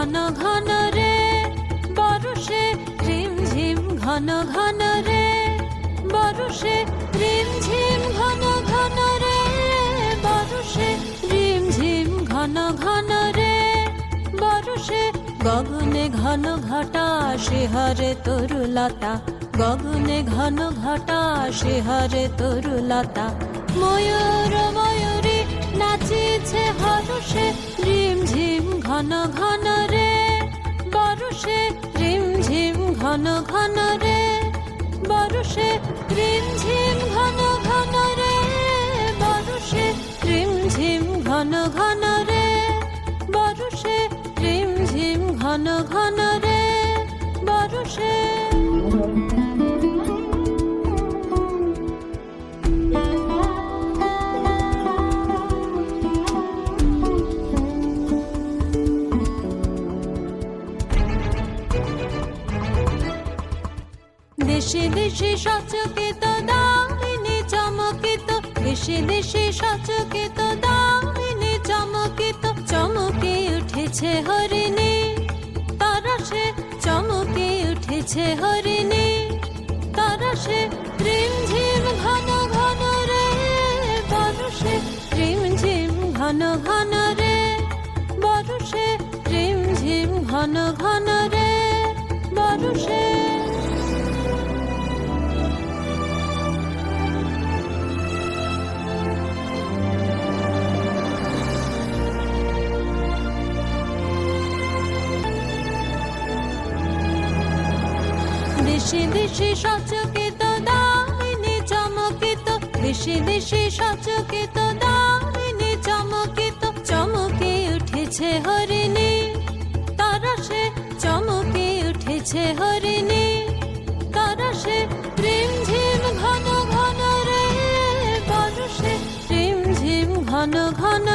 ঘন ঘন রে, বরুষে ঝিম ঘন ঘন রে, বরুষে ঝিম ঘন ঘন রে, বরুষে ঝিম ঘন ঘন রে, বরুষে গগনে ঘন ঘটা শিহরে তরুলতা গগনে ঘন ঘটা শিহরে তরুলতা ময়ূর ময়ূরী নাচিছে হরুষে ঝিম ঘন ঘন বরষে রিমঝিম ঘন ঘন রে, বরুষে রিমঝিম ঘন ঘন রে, বরুষে রিমঝিম ঘন ঘন রে, বরুষে রিমঝিম ঘন ঘন রে, বরষে দেশে দেশে সচকিত দামিনী চমকিত দেশে দেশে সচকিত দামিনী চমকিত, চমকে উঠেছে হরিণী। তারসে চমকে উঠেছে হরিণী। তারসে রিম ঝিম ঘন ঘন রে বরষে রিম ঝিম ঘন ঘন রে বরষে রিম ঝিম ঘন ঘন দেশে দেশে সচকিত দামিনী চমকিত। দেশে দেশে সচকিত দামিনী চমকিত। চমকে উঠেছে হরিণী তারাশে চমকে উঠেছে হরিণী। তারাশে প্রেম ঝিম ঘন ঘন রে বরষে প্রেম ঝিম ঘন ঘন